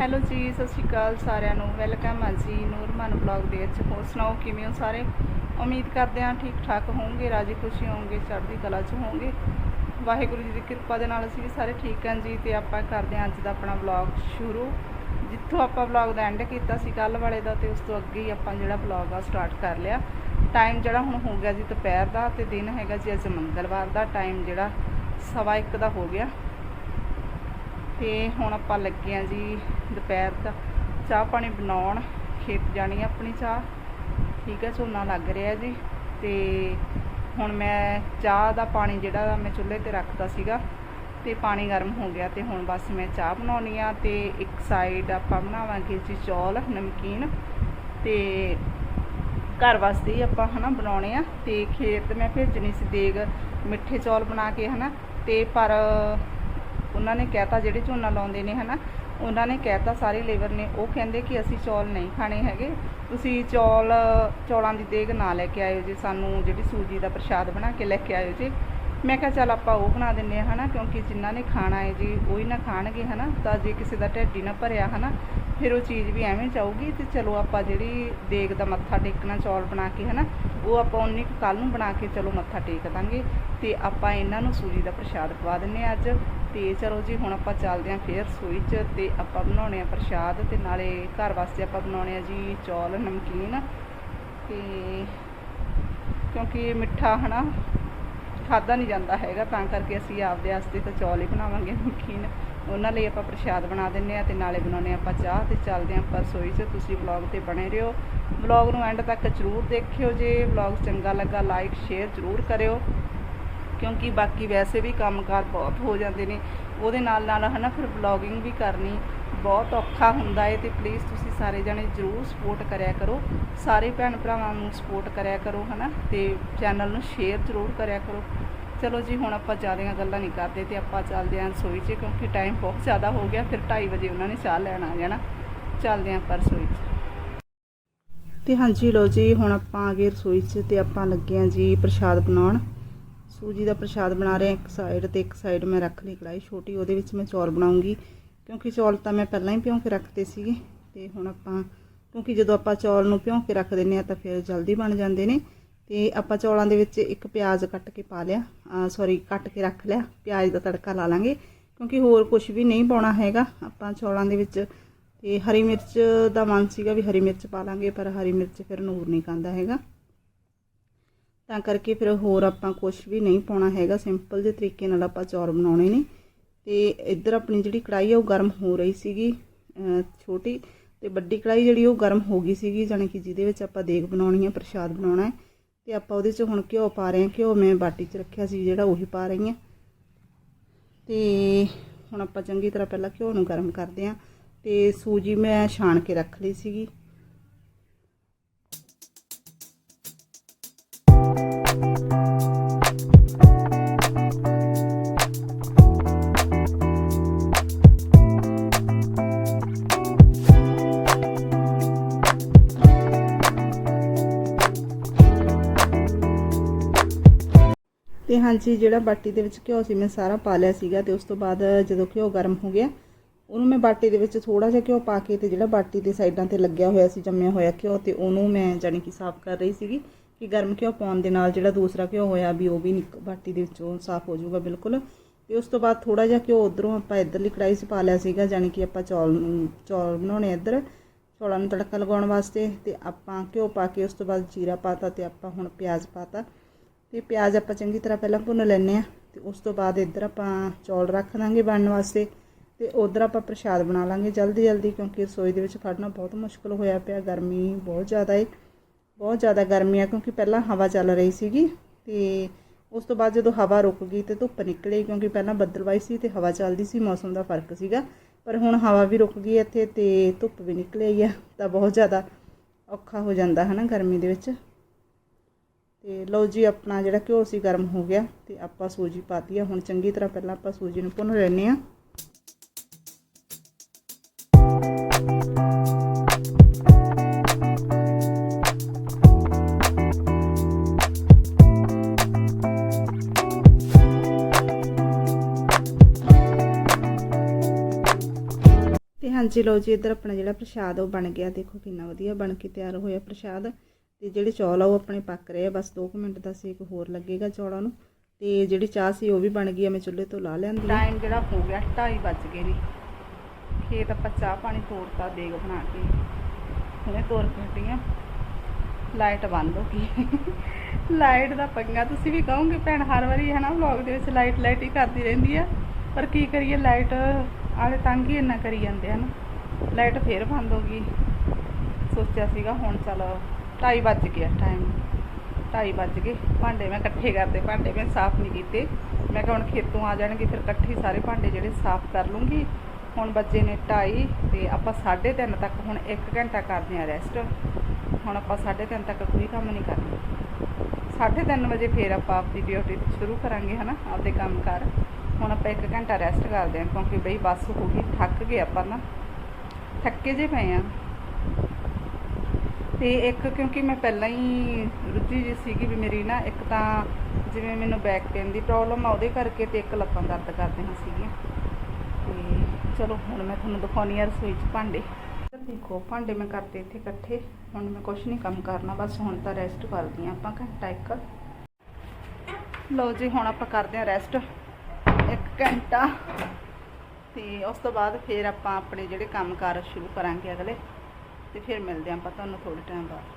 Hello ਜੀ, ਸਤਿ ਸ਼੍ਰੀ ਅਕਾਲ ਸਾਰਿਆਂ ਨੂੰ। ਵੈਲਕਮ ਆ ਜੀ ਨੂਰਮਨ ਬਲੌਗ ਦੇ ਵਿੱਚ। ਹੋਰ ਸੁਣਾਓ, ਕਿਵੇਂ ਹੋ ਸਾਰੇ? ਉਮੀਦ ਕਰਦੇ ਹਾਂ ਠੀਕ ਠਾਕ ਹੋਵੋਗੇ, ਰਾਜੀ ਖੁਸ਼ੀ ਹੋਵੋਗੇ, ਚੜ੍ਹਦੀ ਕਲਾ 'ਚ ਹੋਵੋਗੇ। ਵਾਹਿਗੁਰੂ ਜੀ ਦੀ ਕਿਰਪਾ ਦੇ ਨਾਲ ਅਸੀਂ ਵੀ ਸਾਰੇ ਠੀਕ ਹਾਂ ਜੀ ਤੇ ਆਪਾਂ ਕਰਦੇ ਹਾਂ ਅੱਜ ਦਾ ਆਪਣਾ ਬਲੌਗ ਸ਼ੁਰੂ। ਜਿੱਥੋਂ ਆਪਾਂ ਬਲੌਗ ਦਾ ਐਂਡ ਕੀਤਾ ਸੀ ਕੱਲ ਵਾਲੇ ਦਾ ਤੇ ਉਸ ਤੋਂ ਅੱਗੇ ਹੀ ਆਪਾਂ ਜਿਹੜਾ ਬਲੌਗ ਆ ਸਟਾਰਟ ਕਰ ਲਿਆ। ਟਾਈਮ ਜਿਹੜਾ ਹੁਣ ਹੋ ਗਿਆ ਜੀ ਦੁਪਹਿਰ ਦਾ ਤੇ ਦਿਨ ਹੈਗਾ ਜੀ ਅੱਜ ਮੰਗਲਵਾਰ ਦਾ। ਟਾਈਮ ਜਿਹੜਾ ਸਵਾ ਇੱਕ ਦਾ ਹੋ ਗਿਆ। ਤੇ ਹੁਣ ਆਪਾਂ ਲੱਗੇ ਆ ਜੀ ਦੁਪਹਿਰ ਦਾ। ਚਾਹ ਪਾਣੀ ਬਣਾਉਣ, ਖੇਤ ਜਾਣੀ ਆਪਣੀ ਚਾਹ। ਠੀਕ ਹੈ ਝੋਨਾ ਲੱਗ ਰਿਹਾ ਜੀ। ਤੇ ਹੁਣ ਮੈਂ ਚਾਹ ਦਾ ਪਾਣੀ ਜਿਹੜਾ ਮੈਂ ਚੁੱਲ੍ਹੇ ਤੇ ਰੱਖਦਾ ਸੀਗਾ, ਤੇ ਪਾਣੀ ਗਰਮ ਹੋ ਗਿਆ ਤੇ ਹੁਣ ਬਸ ਮੈਂ ਚਾਹ ਬਣਾਉਣੀ ਆ ਤੇ ਇੱਕ ਸਾਈਡ ਆਪਾਂ ਬਣਾਵਾਂਗੇ ਜੀ ਚੌਲ, ਨਮਕੀਨ। ਤੇ ਘਰ ਵਾਸਤੇ ਹੀ ਆਪਾਂ ਹਨਾ ਬਣਾਉਣੇ ਆ। ਤੇ ਖੇਤ ਮੈਂ ਭੇਜਣੀ ਸੀ ਦੇਗ ਮਿੱਠੇ ਚੌਲ ਬਣਾ ਕੇ ਹਨਾ। ਤੇ ਪਰ ਉਹਨਾਂ ਨੇ ਕਹਿਤਾ, ਜਿਹੜੇ ਝੋਨਾ ਲਾਉਂਦੇ ਨੇ ਹਨਾ, ਉਹਨਾਂ ਨੇ ਕਹਿਤਾ ਸਾਰੇ ਲੇਬਰ ਨੇ, ਉਹ ਕਹਿੰਦੇ ਕਿ ਅਸੀਂ ਚੌਲ ਨਹੀਂ ਖਾਣੇ ਹੈਗੇ, ਤੁਸੀਂ ਚੌਲ, ਚੌਲਾਂ ਦੀ ਦੇਗ ਨਾ ਲੈ ਕੇ ਆਇਓ ਜੀ, ਸਾਨੂੰ ਜਿਹੜੀ ਸੂਜੀ ਦਾ ਪ੍ਰਸ਼ਾਦ ਬਣਾ ਕੇ ਲੈ ਕੇ ਆਇਓ ਜੀ। ਮੈਂ ਕਿਹਾ, ਚੱਲ ਆਪਾਂ ਉਹ ਬਣਾ ਦਿੰਨੇ ਆ ਹਨਾ, ਕਿਉਂਕਿ ਜਿਨ੍ਹਾਂ ਨੇ ਖਾਣਾ ਹੈ ਜੀ, ਉਹ ਹੀ ਨਾ ਖਾਣਗੇ ਹਨਾ, ਤਾਂ ਜੇ ਕਿਸੇ ਦਾ ਢਿੱਡ ਹੀ ਨਾ ਭਰਿਆ ਹਨਾ, ਫਿਰ ਉਹ ਚੀਜ਼ ਵੀ ਐਵੇਂ ਚਾਹੂਗੀ ਤੇ ਚਲੋ ਆਪਾਂ ਜਿਹੜੀ ਦੇਗ ਦਾ ਮੱਥਾ ਟੇਕਣਾ, ਚੌਲ ਬਣਾ ਕੇ ਹਨਾ, ਉਹ ਆਪਾਂ ਉਨੀ ਕੁ ਕੱਲ ਨੂੰ ਬਣਾ ਕੇ ਚਲੋ ਮੱਥਾ ਟੇਕ ਦਾਂਗੇ, ਤੇ ਆਪਾਂ ਇਹਨਾਂ ਨੂੰ ਸੂਜੀ ਦਾ ਪ੍ਰਸ਼ਾਦ ਖਵਾ ਦਿੰਨੇ ਆ ਅੱਜ। ਤੇ ਚਲੋ ਜੀ, ਹੁਣ ਆਪਾਂ ਚੱਲਦੇ ਆਂ ਫੇਰ ਰਸੋਈ 'ਚ ਤੇ ਆਪਾਂ ਬਣਾਉਣੇ ਆ ਪ੍ਰਸ਼ਾਦ ਤੇ ਨਾਲੇ ਘਰ ਵਾਸਤੇ ਆਪਾਂ ਬਣਾਉਣੇ ਆ ਜੀ ਚੌਲ, ਨਮਕੀਨ ਤੇ ਕਿਉਂਕਿ ਮਿੱਠਾ ਹਨਾ ਖਾਦਾ ਨਹੀਂ ਜਾਂਦਾ ਹੈਗਾ, ਤਾਂ ਕਰਕੇ ਅਸੀਂ ਆਪਦੇ ਵਾਸਤੇ ਤਾਂ ਚੌਲ ਹੀ ਬਣਾਵਾਂਗੇ ਨਮਕੀਨ। ਉਹਨਾਂ ਲਈ ਆਪਾਂ ਪ੍ਰਸ਼ਾਦ ਬਣਾ ਦਿੰਨੇ ਆ ਤੇ ਨਾਲੇ ਬਣਾਉਣੇ ਆਪਾਂ ਚਾਹ ਤੇ ਚੱਲਦੇ ਆਂ ਆਪਾਂ ਰਸੋਈ 'ਚ। ਤੁਸੀਂ ਵਲੌਗ ਤੇ ਬਣੇ ਰਹੋ। ਵਲੌਗ ਨੂੰ ਐਂਡ ਤੱਕ ਜ਼ਰੂਰ ਦੇਖਿਓ ਜੇ। ਵਲੌਗ ਚੰਗਾ ਲੱਗਾ ਲਾਈਕ ਸ਼ੇਅਰ ਜ਼ਰੂਰ ਕਰਿਓ। ਕਿਉਂਕਿ ਬਾਕੀ ਵੈਸੇ ਵੀ ਕੰਮਕਾਰ ਬਹੁਤ ਹੋ ਜਾਂਦੇ ਨੇ। ਉਹਦੇ ਨਾਲ ਨਾਲ ਹਨਾ ਫਿਰ ਵਲੌਗਿੰਗ ਵੀ ਕਰਨੀ ਬਹੁਤ ਔਖਾ ਹੁੰਦਾ ਹੈ ਤੇ ਪਲੀਜ਼ ਤੁਸੀਂ ਸਾਰੇ ਜਣੇ ਜ਼ਰੂਰ ਸਪੋਰਟ ਕਰਿਆ ਕਰੋ। ਸਾਰੇ ਭੈਣ ਭਰਾਵਾਂ ਨੂੰ ਸਪੋਰਟ ਕਰਿਆ ਕਰੋ ਹਨਾ ਤੇ ਚੈਨਲ ਨੂੰ ਸ਼ੇਅਰ ਜ਼ਰੂਰ ਕਰਿਆ ਕਰੋ। ਚਲੋ ਜੀ, ਹੁਣ ਆਪਾਂ ਜ਼ਿਆਦੀਆਂ ਗੱਲਾਂ ਨਹੀਂ ਕਰਦੇ ਤੇ ਆਪਾਂ ਚੱਲਦੇ ਆਂ ਰਸੋਈ 'ਚ ਕਿਉਂਕਿ ਟਾਈਮ ਬਹੁਤ ਜ਼ਿਆਦਾ ਹੋ ਗਿਆ, ਫਿਰ 2:30 ਵਜੇ ਉਹਨਾਂ ਨੇ ਚਾਹ ਲੈਣ ਆ ਜਾਣਾ। ਚੱਲਦੇ ਆਂ ਆਪਾਂ ਰਸੋਈ 'ਚ। ਤੇ ਹਾਂਜੀ ਲੋ ਜੀ, ਹੁਣ ਆਪਾਂ ਆ ਗਏ ਰਸੋਈ 'ਚ ਤੇ ਆਪਾਂ ਲੱਗੇ ਆਂ ਜੀ ਪ੍ਰਸ਼ਾਦ ਬਣਾਉਣ। ਸੂਜੀ ਦਾ ਪ੍ਰਸ਼ਾਦ ਬਣਾ ਰਹੇ ਹਾਂ ਇੱਕ ਸਾਈਡ ਤੇ ਇੱਕ ਸਾਈਡ ਮੈਂ ਰੱਖ ਲਈ ਕੜਾਈ ਛੋਟੀ, ਉਹਦੇ ਵਿੱਚ ਮੈਂ ਚੌਲ ਬਣਾਉਂਗੀ। ਕਿਉਂਕਿ ਚੌਲ ਤਾਂ ਮੈਂ ਪਹਿਲਾਂ ਹੀ ਭਿਉਂ ਕੇ ਰੱਖਤੇ ਸੀਗੇ ਤੇ ਹੁਣ ਆਪਾਂ, ਕਿਉਂਕਿ ਜਦੋਂ ਆਪਾਂ ਚੌਲ ਨੂੰ ਭਿਉਂ ਕੇ ਰੱਖ ਦਿੰਨੇ ਆ ਤਾਂ ਫਿਰ ਜਲਦੀ ਬਣ ਜਾਂਦੇ ਨੇ। ਤੇ ਆਪਾਂ ਚੌਲਾਂ ਦੇ ਵਿੱਚ ਇੱਕ ਪਿਆਜ਼ ਕੱਟ ਕੇ ਪਾ ਲਿਆ ਸੌਰੀ ਕੱਟ ਕੇ ਰੱਖ ਲਿਆ, ਪਿਆਜ਼ ਦਾ ਤੜਕਾ ਲਾ ਲਾਂਗੇ। ਕਿਉਂਕਿ ਹੋਰ ਕੁਝ ਵੀ ਨਹੀਂ ਪਾਉਣਾ ਹੈਗਾ ਆਪਾਂ ਚੌਲਾਂ ਦੇ ਵਿੱਚ। ਤੇ ਹਰੀ ਮਿਰਚ ਦਾ ਮਨ ਸੀਗਾ ਵੀ ਹਰੀ ਮਿਰਚ ਪਾ ਲਾਂਗੇ, ਪਰ ਹਰੀ ਮਿਰਚ ਫਿਰ ਨੂਰ ਨਹੀਂ ਖਾਂਦਾ ਹੈਗਾ। ਤਾਂ ਕਰਕੇ ਫਿਰ ਹੋਰ ਆਪਾਂ ਕੁਝ ਵੀ ਨਹੀਂ ਪਾਉਣਾ ਹੈਗਾ। ਸਿੰਪਲ ਜਿਹੇ ਤਰੀਕੇ ਨਾਲ ਆਪਾਂ ਚੌਰ ਬਣਾਉਣੇ ਨੇ। ਤੇ ਇੱਧਰ ਆਪਣੀ ਜਿਹੜੀ ਕੜਾਈ ਆ, ਉਹ ਗਰਮ ਹੋ ਰਹੀ ਸੀਗੀ। ਛੋਟੀ ਤੇ ਵੱਡੀ ਕੜਾਈ ਜਿਹੜੀ, ਉਹ ਗਰਮ ਹੋ ਗਈ ਸੀਗੀ, ਜਾਣੀ ਕਿ ਜਿਹਦੇ ਵਿੱਚ ਆਪਾਂ ਦੇਗ ਬਣਾਉਣੀ ਹੈ ਪ੍ਰਸ਼ਾਦ ਬਣਾਉਣਾ ਹੈ। ਤੇ ਆਪਾਂ ਉਹਦੇ 'ਚ ਹੁਣ ਘਿਓ ਪਾ ਰਹੇ ਹਾਂ। ਘਿਓ ਮੈਂ ਬਾਟੀ 'ਚ ਰੱਖਿਆ ਸੀ, ਜਿਹੜਾ ਉਹੀ ਪਾ ਰਹੀ ਹਾਂ। ਤੇ ਹੁਣ ਆਪਾਂ ਚੰਗੀ ਤਰ੍ਹਾਂ ਪਹਿਲਾਂ ਘਿਓ ਨੂੰ ਗਰਮ ਕਰਦੇ ਹਾਂ। ਤੇ ਸੂਜੀ ਮੈਂ ਛਾਣ ਕੇ ਰੱਖ ਲਈ ਸੀਗੀ। ਤੇ ਹਾਂਜੀ, ਜਿਹੜਾ ਬਾਟੀ ਦੇ ਵਿੱਚ ਘਿਓ ਸੀ, ਮੈਂ ਸਾਰਾ ਪਾ ਲਿਆ ਸੀਗਾ ਤੇ ਉਸ ਤੋਂ ਬਾਅਦ ਜਦੋਂ ਘਿਓ ਗਰਮ ਹੋ ਗਿਆ, ਉਹਨੂੰ ਮੈਂ ਬਾਟੀ ਦੇ ਵਿੱਚ ਥੋੜਾ ਜਿਹਾ ਘਿਓ ਪਾ ਕੇ ਤੇ ਜਿਹੜਾ ਬਾਟੀ ਦੇ ਸਾਈਡਾਂ ਤੇ ਲੱਗਿਆ ਹੋਇਆ ਸੀ, ਜੰਮਿਆ ਹੋਇਆ ਘਿਓ ਤੇ ਉਹਨੂੰ ਮੈਂ ਜਾਣੀ ਕਿ ਸਾਫ਼ ਕਰ ਰਹੀ ਸੀਗੀ ਕਿ ਗਰਮ ਘਿਓ ਪਾਉਣ ਦੇ ਨਾਲ ਜਿਹੜਾ ਦੂਸਰਾ ਘਿਓ ਹੋਇਆ ਵੀ ਉਹ ਵੀ ਨਿਕ- ਬਾਟੀ ਦੇ ਵਿੱਚੋਂ ਸਾਫ਼ ਹੋ ਜਾਊਗਾ ਬਿਲਕੁਲ। ਤੇ ਉਸ ਤੋਂ ਬਾਅਦ ਥੋੜਾ ਜਿਹਾ ਘਿਓ ਉਧਰੋਂ ਆਪਾਂ ਇੱਧਰਲੀ ਕੜਾਈ 'ਚ ਪਾ ਲਿਆ ਸੀਗਾ, ਜਾਣੀ ਕਿ ਆਪਾਂ ਚੌਲ ਚੌਲ ਬਣਾਉਣੇ ਇੱਧਰ, ਚੌਲਾਂ ਨੂੰ ਤੜਕਾ ਲਗਾਉਣ ਵਾਸਤੇ ਤੇ ਆਪਾਂ ਘਿਓ ਪਾ ਕੇ ਉਸ ਤੋਂ ਬਾਅਦ ਜੀਰਾ ਪਾਤਾ ਤੇ ਆਪਾਂ ਹੁਣ ਪਿਆਜ਼ ਪਾਤਾ ਤੇ ਪਿਆਜ਼ ਆਪਾਂ ਚੰਗੀ ਤਰ੍ਹਾਂ ਪਹਿਲਾਂ ਭੁੰਨ ਲੈਣੇ ਆ ਤੇ ਉਸ ਤੋਂ ਬਾਅਦ ਇੱਧਰ ਆਪਾਂ ਚੌਲ ਰੱਖ ਦਾਂਗੇ ਬਣਨ ਵਾਸਤੇ ਤੇ ਉਧਰ ਆਪਾਂ ਪ੍ਰਸ਼ਾਦ ਬਣਾ ਲਾਂਗੇ ਜਲਦੀ ਜਲਦੀ ਕਿਉਂਕਿ ਰਸੋਈ ਦੇ ਵਿੱਚ ਖੜਨਾ ਬਹੁਤ ਮੁਸ਼ਕਲ ਹੋਇਆ ਪਿਆ, ਗਰਮੀ ਬਹੁਤ ਜ਼ਿਆਦਾ ਏ। ਬਹੁਤ ਜ਼ਿਆਦਾ ਗਰਮੀ ਆ ਕਿਉਂਕਿ ਪਹਿਲਾਂ ਹਵਾ ਚੱਲ ਰਹੀ ਸੀਗੀ ਤੇ ਉਸ ਤੋਂ ਬਾਅਦ ਜਦੋਂ ਹਵਾ ਰੁਕ ਗਈ ਤੇ ਧੁੱਪ ਨਿਕਲੀ ਕਿਉਂਕਿ ਪਹਿਲਾਂ ਬੱਦਲਵਾਈ ਸੀ ਤੇ ਹਵਾ ਚੱਲਦੀ ਸੀ, ਮੌਸਮ ਦਾ ਫ਼ਰਕ ਸੀਗਾ। ਪਰ ਹੁਣ ਹਵਾ ਵੀ ਰੁਕ ਗਈ ਇੱਥੇ ਤੇ ਧੁੱਪ ਵੀ ਨਿਕਲ ਆਈ ਆ ਤਾਂ ਬਹੁਤ ਜ਼ਿਆਦਾ ਔਖਾ ਹੋ ਜਾਂਦਾ ਹੈ ਨਾ ਗਰਮੀ ਦੇ ਵਿੱਚ। ਤੇ ਲਓ ਜੀ, ਆਪਣਾ ਜਿਹੜਾ ਘਿਓ ਸੀ ਗਰਮ ਹੋ ਗਿਆ ਤੇ ਆਪਾਂ ਸੂਜੀ ਪਾਤੀ ਆ। ਹੁਣ ਚੰਗੀ ਤਰ੍ਹਾਂ ਪਹਿਲਾਂ ਆਪਾਂ ਸੂਜੀ ਨੂੰ ਭੁੰਨ ਲੈਣੇ ਆ ਤੇ ਹਾਂਜੀ, ਲਓ ਜੀ, ਇੱਧਰ ਆਪਣਾ ਜਿਹੜਾ ਪ੍ਰਸ਼ਾਦ ਉਹ ਬਣ ਗਿਆ। ਦੇਖੋ ਕਿੰਨਾ ਵਧੀਆ ਬਣ ਕੇ ਤਿਆਰ ਹੋਇਆ ਪ੍ਰਸ਼ਾਦ। ਤੇ ਜਿਹੜੇ ਚੌਲ ਆ ਉਹ ਆਪਣੇ ਪੱਕ ਰਹੇ ਆ। ਬਸ 2 ਮਿੰਟ ਦਾ ਸੇਕ ਹੋਰ ਲੱਗੇਗਾ ਚੌਲਾਂ ਨੂੰ। ਤੇ ਜਿਹੜੀ ਚਾਹ ਸੀ ਉਹ ਵੀ ਬਣ ਗਈ ਆ, ਮੈਂ ਚੁੱਲ੍ਹੇ ਤੋਂ ਲਾ ਲਿਆਂਦੀ ਟਾਈਮ ਜਿਹੜਾ ਹੋ ਗਿਆ 2:30 ਵੱਜ ਗਏ ਨੇ। ਖੇਤ ਆਪਾਂ ਚਾਹ ਪਾਣੀ ਤੋੜਤਾ ਦੇਗ ਬਣਾ ਕੇ। ਹੁਣੇ ਤੋੜ ਕੇ ਲਾਈਟ ਬੰਦ ਹੋ ਗਈ। ਲਾਈਟ ਦਾ ਪੰਗਾ ਤੁਸੀਂ ਵੀ ਕਹੋਗੇ ਭੈਣ, ਹਰ ਵਾਰੀ ਹੈ ਨਾ ਵਲੌਗ ਦੇ ਵਿੱਚ ਲਾਈਟ ਲਾਈਟ ਹੀ ਕਰਦੀ ਰਹਿੰਦੀ ਆ। ਪਰ ਕੀ ਕਰੀਏ ਲਾਈਟ ਆਲੇ ਤੰਗ ਹੀ ਇੰਨਾ ਕਰੀ ਜਾਂਦੇ ਹਨ ਲਾਈਟ ਫੇਰ ਬੰਦ ਹੋ ਗਈ। ਸੋਚਿਆ ਸੀਗਾ ਹੁਣ ਚਲ ਢਾਈ ਵੱਜ ਗਿਆ ਟਾਈਮ ਢਾਈ ਵੱਜ ਗਏ। ਭਾਂਡੇ ਮੈਂ ਇਕੱਠੇ ਕਰਦੇ, ਭਾਂਡੇ ਮੈਂ ਸਾਫ਼ ਨਹੀਂ ਕੀਤੇ। ਮੈਂ ਕਿਹਾ ਹੁਣ ਖੇਤੋਂ ਆ ਜਾਣਗੇ, ਫਿਰ ਇਕੱਠੇ ਸਾਰੇ ਭਾਂਡੇ ਜਿਹੜੇ ਸਾਫ਼ ਕਰ ਲੂੰਗੀ। ਹੁਣ ਬੱਜੇ ਨੇ ਢਾਈ ਤੇ ਆਪਾਂ 3:30 ਤੱਕ ਹੁਣ 1 ਘੰਟਾ ਕਰਦੇ ਆ ਰੈਸਟ ਹੁਣ ਆਪਾਂ 3:30 ਤੱਕ ਕੋਈ ਕੰਮ ਨਹੀਂ ਕਰਨਾ। 3:30 ਵਜੇ ਫੇਰ ਆਪਾਂ ਆਪਦੀ ਡਿਊਟੀ ਸ਼ੁਰੂ ਕਰਾਂਗੇ, ਹਨਾ, ਆਪਦੇ ਕੰਮ ਕਰ। ਹੁਣ ਆਪਾਂ 1 ਘੰਟਾ ਰੈਸਟ ਕਰਦੇ ਹਾਂ, ਕਿਉਂਕਿ ਬਈ ਬੱਸ ਹੋ ਗਈ, ਥੱਕ ਗਏ ਆਪਾਂ ਨਾ। ਥੱਕੇ ਜੇ ਪਏ ਆ ਤੇ ਇੱਕ ਕਿਉਂਕਿ ਮੈਂ ਪਹਿਲਾਂ ਹੀ ਰੁੱਝੀ ਜੀ ਸੀਗੀ ਵੀ ਮੇਰੀ ਨਾ, ਇੱਕ ਤਾਂ ਜਿਵੇਂ ਮੈਨੂੰ ਬੈਕ ਪੇਨ ਦੀ ਪ੍ਰੋਬਲਮ ਆ, ਉਹਦੇ ਕਰਕੇ ਤੇ ਇੱਕ ਲੱਤਾਂ ਦਰਦ ਕਰਦੀਆਂ ਸੀਗੀਆਂ। ਤੇ ਚਲੋ, ਹੁਣ ਮੈਂ ਤੁਹਾਨੂੰ ਦਿਖਾਉਣੀ ਆ ਰਸੋਈ 'ਚ ਭਾਂਡੇ। ਦੇਖੋ, ਭਾਂਡੇ ਮੈਂ ਕਰਤੇ ਇੱਥੇ ਇਕੱਠੇ, ਹੁਣ ਮੈਂ ਕੁਛ ਨਹੀਂ ਕੰਮ ਕਰਨਾ, ਬਸ ਹੁਣ ਤਾਂ ਰੈਸਟ ਕਰਦੀ ਆ ਆਪਾਂ ਘੰਟਾ ਇੱਕ। ਲਓ ਜੀ, ਹੁਣ ਆਪਾਂ ਕਰਦੇ ਆ ਰੈਸਟ ਇੱਕ ਘੰਟਾ। ਤੇ ਉਸ ਤੋਂ ਬਾਅਦ ਫਿਰ ਆਪਾਂ ਆਪਣੇ ਜਿਹੜੇ ਕੰਮ ਕਾਰ ਸ਼ੁਰੂ ਕਰਾਂਗੇ ਅਗਲੇ। ਤੇ ਫਿਰ ਮਿਲਦੇ ਆਂ ਆਪਾਂ ਤੁਹਾਨੂੰ ਥੋੜੇ ਟਾਈਮ ਬਾਅਦ।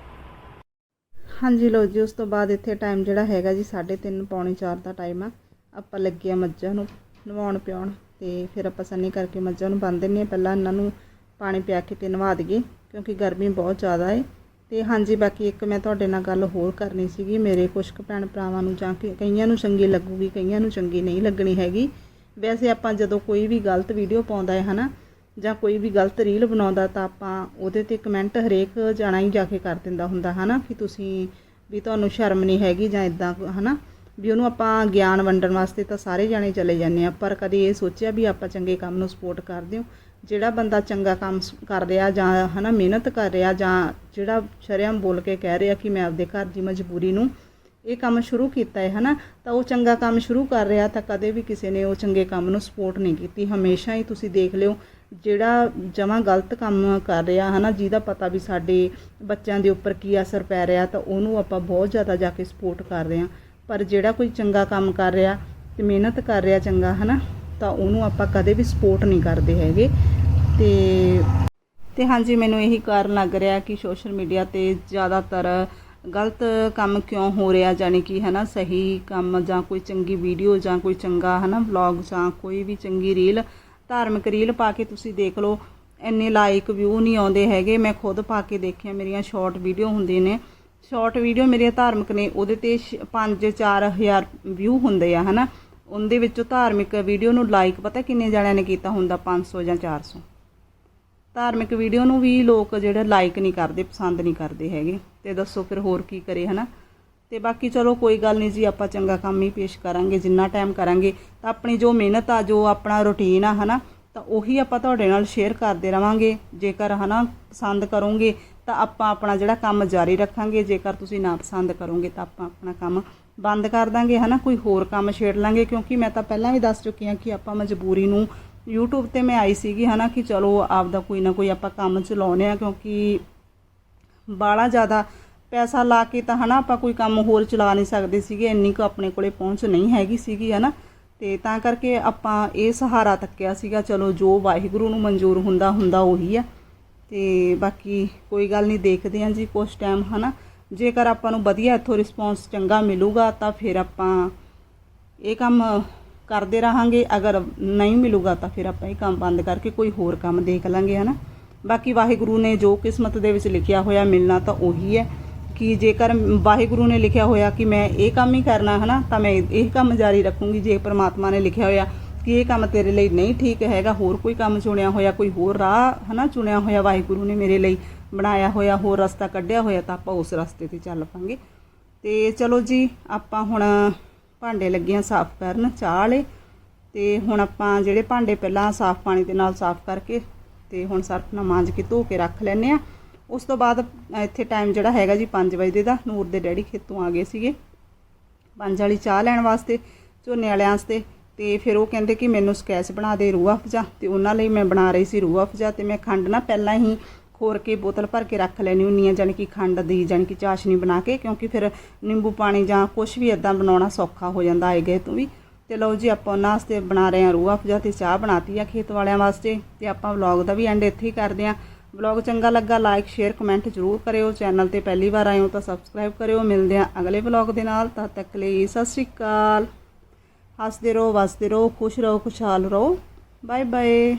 ਹਾਂਜੀ ਲਓ ਜੀ, ਉਸ ਤੋਂ ਬਾਅਦ ਇੱਥੇ ਟਾਈਮ ਜਿਹੜਾ ਹੈਗਾ ਜੀ 3:30 ਪੌਣੇ 4 ਦਾ ਟਾਈਮ ਆ। ਆਪਾਂ ਲੱਗੇ ਆ ਮੱਝਾਂ ਨੂੰ ਨਵਾਉਣ ਪਿਆਉਣ ਤੇ ਫਿਰ ਆਪਾਂ ਸੰਨੀ ਕਰਕੇ ਮੱਝਾਂ ਨੂੰ ਬੰਨ ਦਿੰਨੇ ਆ। ਪਹਿਲਾਂ ਇਹਨਾਂ ਨੂੰ ਪਾਣੀ ਪਿਆ ਕੇ ਤੇ ਨਵਾ ਦਈਏ, ਕਿਉਂਕਿ ਗਰਮੀ ਬਹੁਤ ਜ਼ਿਆਦਾ ਹੈ ਤੇ ਹਾਂਜੀ, ਬਾਕੀ ਇੱਕ ਮੈਂ ਤੁਹਾਡੇ ਨਾਲ ਗੱਲ ਹੋਰ ਕਰਨੀ ਸੀਗੀ। ਮੇਰੇ ਕੁਝ ਕੁ ਭੈਣ ਭਰਾਵਾਂ ਨੂੰ ਜਾਂ ਕਿ ਕਈਆਂ ਨੂੰ ਚੰਗੀ ਲੱਗੂਗੀ, ਕਈਆਂ ਨੂੰ ਚੰਗੀ ਨਹੀਂ ਲੱਗਣੀ ਹੈਗੀ। ਵੈਸੇ ਆਪਾਂ ਜਦੋਂ ਕੋਈ ਵੀ ਗਲਤ ਵੀਡੀਓ ਪਾਉਂਦਾ ਹੈ, ਹਨਾ ਜਾਂ ਕੋਈ ਵੀ ਗਲਤ ਰੀਲ ਬਣਾਉਂਦਾ ਤਾਂ ਆਪਾਂ ਉਹਦੇ ਤੇ ਕਮੈਂਟ ਹਰੇਕ ਜਾਣਾ ਹੀ ਜਾ ਕੇ ਕਰ ਦਿੰਦਾ ਹੁੰਦਾ, ਹਨਾ? ਕਿ ਤੁਸੀਂ, ਵੀ ਤੁਹਾਨੂੰ ਸ਼ਰਮ ਨਹੀਂ ਹੈਗੀ ਜਾਂ ਇਦਾਂ ਹਨਾ? ਵੀ ਉਹਨੂੰ ਆਪਾਂ ਗਿਆਨ ਵੰਡਣ ਵਾਸਤੇ ਤਾਂ ਸਾਰੇ ਜਾਣੇ ਚਲੇ ਜਾਂਦੇ ਆ ਪਰ ਕਦੇ ਇਹ ਸੋਚਿਆ ਵੀ ਆਪਾਂ ਚੰਗੇ ਕੰਮ ਨੂੰ ਸਪੋਰਟ ਕਰਦੇ ਹਾਂ, ਜਿਹੜਾ ਬੰਦਾ ਚੰਗਾ ਕੰਮ ਕਰ ਰਿਹਾ ਜਾਂ, ਹਨਾ, ਮਿਹਨਤ ਕਰ ਰਿਹਾ ਜਾਂ ਜਿਹੜਾ ਸ਼ਰਿਆਮ ਬੋਲ ਕੇ ਕਹਿ ਰਿਹਾ ਕਿ ਮੈਂ ਆਪਦੇ ਘਰ ਦੀ ਮਜਬੂਰੀ ਨੂੰ ਇਹ ਕੰਮ ਸ਼ੁਰੂ ਕੀਤਾ ਹੈ, ਹਨਾ? ਤਾਂ ਉਹ ਚੰਗਾ ਕੰਮ ਸ਼ੁਰੂ ਕਰ ਰਿਹਾ ਤਾਂ ਕਦੇ ਵੀ ਕਿਸੇ ਨੇ ਉਹ ਚੰਗੇ ਕੰਮ ਨੂੰ ਸਪੋਰਟ ਨਹੀਂ ਕੀਤੀ। ਹਮੇਸ਼ਾ ਹੀ ਤੁਸੀਂ ਦੇਖ ਲਿਓ ਜਿਹੜਾ ਜਮਾਂ ਗਲਤ ਕੰਮ ਕਰ ਰਿਹਾ ਹੈ ਨਾ ਜਿਹਦਾ ਪਤਾ ਵੀ ਸਾਡੇ ਬੱਚਿਆਂ ਦੇ ਉੱਪਰ ਕੀ ਅਸਰ ਪੈ ਰਿਹਾ, ਤਾਂ ਉਹਨੂੰ ਆਪਾਂ ਬਹੁਤ ਜ਼ਿਆਦਾ ਜਾ ਕੇ ਸਪੋਰਟ ਕਰ ਰਹੇ ਹਾਂ। ਪਰ ਜਿਹੜਾ ਕੋਈ ਚੰਗਾ ਕੰਮ ਕਰ ਰਿਹਾ ਤੇ ਮਿਹਨਤ ਕਰ ਰਿਹਾ ਚੰਗਾ ਹੈ ਨਾ ਤਾਂ ਉਹਨੂੰ ਆਪਾਂ ਕਦੇ ਵੀ ਸਪੋਰਟ ਨਹੀਂ ਕਰਦੇ ਹੈਗੇ। ਤੇ ਤੇ ਹਾਂਜੀ, ਮੈਨੂੰ ਇਹੀ ਕਾਰਨ ਲੱਗ ਰਿਹਾ ਕਿ ਸੋਸ਼ਲ ਮੀਡੀਆ ਤੇ ਜ਼ਿਆਦਾਤਰ ਗਲਤ ਕੰਮ ਕਿਉਂ ਹੋ ਰਿਹਾ ਜਾਨੀ ਕਿ, ਹਨਾ, ਸਹੀ ਕੰਮ ਜਾਂ ਕੋਈ ਚੰਗੀ ਵੀਡੀਓ ਜਾਂ ਕੋਈ ਚੰਗਾ, ਹਨਾ ਵਲੌਗ ਜਾਂ ਕੋਈ ਵੀ ਚੰਗੀ ਰੀਲ ਧਾਰਮਿਕ ਰੀਲ ਪਾ ਕੇ ਤੁਸੀਂ ਦੇਖ ਲਓ। ਇੰਨੇ ਲਾਈਕ ਵਿਊ ਨਹੀਂ ਆਉਂਦੇ ਹੈਗੇ। ਮੈਂ ਖੁਦ ਪਾ ਕੇ ਦੇਖਿਆ। ਮੇਰੀਆਂ ਸ਼ਾਰਟ ਵੀਡੀਓ ਹੁੰਦੇ ਨੇ। ਸ਼ਾਰਟ ਵੀਡੀਓ ਮੇਰੀਆਂ ਧਾਰਮਿਕ ਨੇ। ਉਹਦੇ ਤੇ 5-4000 ਵਿਊ ਹੁੰਦੇ ਆ, ਹਨਾ? ਉਹਦੇ ਵਿੱਚੋਂ ਧਾਰਮਿਕ ਵੀਡੀਓ ਨੂੰ ਲਾਈਕ ਪਤਾ ਕਿੰਨੇ ਜਣਿਆਂ ਨੇ ਕੀਤਾ ਹੁੰਦਾ? 500 ਜਾਂ 400 ਧਾਰਮਿਕ ਵੀਡੀਓ ਨੂੰ ਵੀ ਲੋਕ ਜਿਹੜੇ ਲਾਈਕ ਨਹੀਂ ਕਰਦੇ, ਪਸੰਦ ਨਹੀਂ ਕਰਦੇ ਹੈਗੇ। ਤੇ ਦੱਸੋ ਫਿਰ ਹੋਰ ਕੀ ਕਰੇ, ਹਨਾ? ਤੇ ਬਾਕੀ ਚਲੋ ਕੋਈ ਗੱਲ ਨਹੀਂ ਜੀ, ਆਪਾਂ ਚੰਗਾ ਕੰਮ ਹੀ ਪੇਸ਼ ਕਰਾਂਗੇ, ਜਿੰਨਾ ਟਾਈਮ ਕਰਾਂਗੇ। ਤਾਂ ਆਪਣੀ ਜੋ ਮਿਹਨਤ ਆ, ਜੋ ਆਪਣਾ ਰੁਟੀਨ ਆ, ਹਨਾ, ਤਾਂ ਉਹੀ ਆਪਾਂ ਤੁਹਾਡੇ ਨਾਲ ਸ਼ੇਅਰ ਕਰਦੇ ਰਵਾਂਗੇ। ਜੇਕਰ, ਹਨਾ, ਪਸੰਦ ਕਰੋਗੇ, ਤਾਂ ਆਪਾਂ ਆਪਣਾ ਜਿਹੜਾ ਕੰਮ ਜਾਰੀ ਰੱਖਾਂਗੇ। ਜੇਕਰ ਤੁਸੀਂ ਨਾ ਪਸੰਦ ਕਰੋਗੇ, ਤਾਂ ਆਪਾਂ ਆਪਣਾ ਕੰਮ ਬੰਦ ਕਰ ਦਾਂਗੇ, ਹਨਾ। ਕੋਈ ਹੋਰ ਕੰਮ ਛੇੜ ਲਾਂਗੇ, ਕਿਉਂਕਿ ਮੈਂ ਤਾਂ ਪਹਿਲਾਂ ਵੀ ਦੱਸ ਚੁੱਕੀ ਹਾਂ ਕਿ ਆਪਾਂ ਮਜਬੂਰੀ ਨੂੰ YouTube ਤੇ ਮੈਂ ਆਈ ਸੀਗੀ, ਹਨਾ, ਕਿ ਚਲੋ ਆਪਦਾ ਕੋਈ ਨਾ ਕੋਈ ਆਪਾਂ ਕੰਮ ਚਲਾਉਨੇ ਆ ਕਿਉਂਕਿ ਬਾਲਾ ਜ਼ਿਆਦਾ ਪੈਸਾ ਲਾ ਕੇ ਤਾਂ ਹਨਾ ਆਪਾਂ ਕੋਈ ਕੰਮ ਹੋਰ ਚਲਾ ਨਹੀਂ ਸਕਦੇ ਸੀਗੇ, ਇੰਨੀ ਕੁ ਆਪਣੇ ਕੋਲੇ ਪਹੁੰਚ ਨਹੀਂ ਹੈਗੀ ਸੀਗੀ, ਹਨਾ। ਤੇ ਤਾਂ ਕਰਕੇ ਆਪਾਂ ਇਹ ਸਹਾਰਾ ਤੱਕਿਆ ਸੀਗਾ, ਚਲੋ ਜੋ ਵਾਹਿਗੁਰੂ ਨੂੰ ਮਨਜ਼ੂਰ ਹੁੰਦਾ ਹੁੰਦਾ ਉਹੀ ਆ। ਤੇ ਬਾਕੀ ਕੋਈ ਗੱਲ ਨਹੀਂ, ਦੇਖਦੇ ਆਂ ਜੀ ਕੁਛ ਟਾਈਮ ਹਨਾ। ਜੇਕਰ ਆਪਾਂ ਨੂੰ ਵਧੀਆ ਇੱਥੋਂ ਰਿਸਪੌਂਸ ਚੰਗਾ ਮਿਲੂਗਾ, ਤਾਂ ਫਿਰ ਆਪਾਂ ਇਹ ਕੰਮ ਕਰਦੇ ਰਹਾਂਗੇ। ਅਗਰ ਨਹੀਂ ਮਿਲੂਗਾ, ਤਾਂ ਫਿਰ ਆਪਾਂ ਇਹ ਕੰਮ ਬੰਦ ਕਰਕੇ ਕੋਈ ਹੋਰ ਕੰਮ ਦੇਖ ਲਾਂਗੇ, ਹਨਾ। ਬਾਕੀ ਵਾਹਿਗੁਰੂ ਨੇ ਜੋ ਕਿਸਮਤ ਦੇ ਵਿੱਚ ਲਿਖਿਆ ਹੋਇਆ ਮਿਲਣਾ ਤਾਂ ਉਹੀ ਹੈ। ਕਿ ਜੇਕਰ ਵਾਹਿਗੁਰੂ ਨੇ ਲਿਖਿਆ ਹੋਇਆ ਕਿ ਮੈਂ ਇਹ ਕੰਮ ਹੀ ਕਰਨਾ, ਹਨਾ, ਤਾਂ ਮੈਂ ਇਹ ਕੰਮ ਜਾਰੀ ਰੱਖੂੰਗੀ, ਜੇ ਪ੍ਰਮਾਤਮਾ ਨੇ ਲਿਖਿਆ ਹੋਇਆ ਕਿ ਇਹ ਕੰਮ ਤੇਰੇ ਲਈ ਨਹੀਂ ਠੀਕ ਹੈਗਾ, ਹੋਰ ਕੋਈ ਕੰਮ ਚੁਣਿਆ ਹੋਇਆ, ਕੋਈ ਹੋਰ ਰਾਹ, ਹਨਾ, ਚੁਣਿਆ ਹੋਇਆ ਵਾਹਿਗੁਰੂ ਨੇ ਮੇਰੇ ਲਈ ਬਣਾਇਆ ਹੋਇਆ, ਹੋਰ ਰਸਤਾ ਕੱਢਿਆ ਹੋਇਆ, ਤਾਂ ਆਪਾਂ ਉਸ ਰਸਤੇ ਤੇ ਚੱਲ ਪਾਂਗੇ। ਤੇ ਚਲੋ ਜੀ, ਆਪਾਂ ਹੁਣ ਭਾਂਡੇ ਲੱਗੀਆਂ ਸਾਫ਼ ਕਰਨ, ਚਾਹ ਵਾਲੇ ਤੇ ਹੁਣ ਆਪਾਂ ਜਿਹੜੇ ਭਾਂਡੇ ਪਹਿਲਾਂ ਸਾਫ਼ ਪਾਣੀ ਦੇ ਨਾਲ ਸਾਫ਼ ਕਰਕੇ ਤੇ ਹੁਣ ਸਰਫ ਨਾਲ ਮਾਂਜ ਕੇ ਧੋ ਕੇ ਰੱਖ ਲੈਨੇ ਆ ਉਸ ਤੋਂ ਬਾਅਦ ਇੱਥੇ ਟਾਈਮ ਜਿਹੜਾ ਹੈਗਾ ਜੀ 5 ਵਜੇ ਦਾ, ਨੂਰ ਦੇ ਡੈਡੀ ਖੇਤੋਂ ਆ ਗਏ ਸੀਗੇ। ਪੰਜ ਵਾਲੀ ਚਾਹ ਲੈਣ ਵਾਸਤੇ, ਝੋਨੇ ਵਾਲਿਆਂ ਵਾਸਤੇ, ਤੇ ਫਿਰ ਉਹ ਕਹਿੰਦੇ ਕਿ ਮੈਨੂੰ ਸਕੈਚ ਬਣਾ ਦੇ ਰੂਹ ਅਫਜ਼ਾ ਤੇ ਉਹਨਾਂ ਲਈ ਮੈਂ ਬਣਾ ਰਹੀ ਸੀ ਰੂਹ ਅਫਜ਼ਾ ਤੇ ਮੈਂ ਖੰਡ ਨਾ ਪਹਿਲਾਂ ਹੀ ਖੋਰ ਕੇ ਬੋਤਲ ਭਰ ਕੇ ਰੱਖ ਲੈਣੀ ਹੁੰਨੀ ਆ ਜਾਣੀ ਕਿ ਖੰਡ ਦੀ, ਜਾਣੀ ਕਿ ਚਾਸ਼ਨੀ ਬਣਾ ਕੇ, ਕਿਉਂਕਿ ਫਿਰ ਨਿੰਬੂ ਪਾਣੀ ਜਾਂ ਕੁਝ ਵੀ ਇਦਾਂ ਬਣਾਉਣਾ ਸੌਖਾ ਹੋ ਜਾਂਦਾ ਆਏ ਗਏ ਤੋਂ ਵੀ। ਤੇ ਲਓ ਜੀ ਆਪਾਂ ਉਹਨਾਂ ਵਾਸਤੇ ਬਣਾ ਰਹੇ ਹਾਂ ਰੂਹ ਅਫਜ਼ਾ ਤੇ ਚਾਹ ਬਣਾਤੀ ਆ ਖੇਤ ਵਾਲਿਆਂ ਵਾਸਤੇ, ਤੇ ਆਪਾਂ ਵਲੌਗ ਦਾ ਵੀ ਐਂਡ ਇੱਥੇ ਹੀ ਕਰਦੇ ਹਾਂ। ਵਲੌਗ ਚੰਗਾ ਲੱਗਾ ਲਾਈਕ ਸ਼ੇਅਰ ਕਮੈਂਟ ਜ਼ਰੂਰ ਕਰਿਓ। ਚੈਨਲ ਤੇ ਪਹਿਲੀ ਵਾਰ ਆਏ ਹੋ ਤਾਂ ਸਬਸਕ੍ਰਾਈਬ ਕਰਿਓ। ਮਿਲਦੇ ਹਾਂ ਅਗਲੇ ਵਲੌਗ ਦੇ ਨਾਲ। ਤਦ ਤੱਕ ਲਈ ਸਤਿ ਸ਼੍ਰੀ ਅਕਾਲ। ਹੱਸਦੇ ਰਹੋ, ਵਸਦੇ ਰਹੋ, ਖੁਸ਼ ਰਹੋ, ਖੁਸ਼ਹਾਲ ਰਹੋ। Bye bye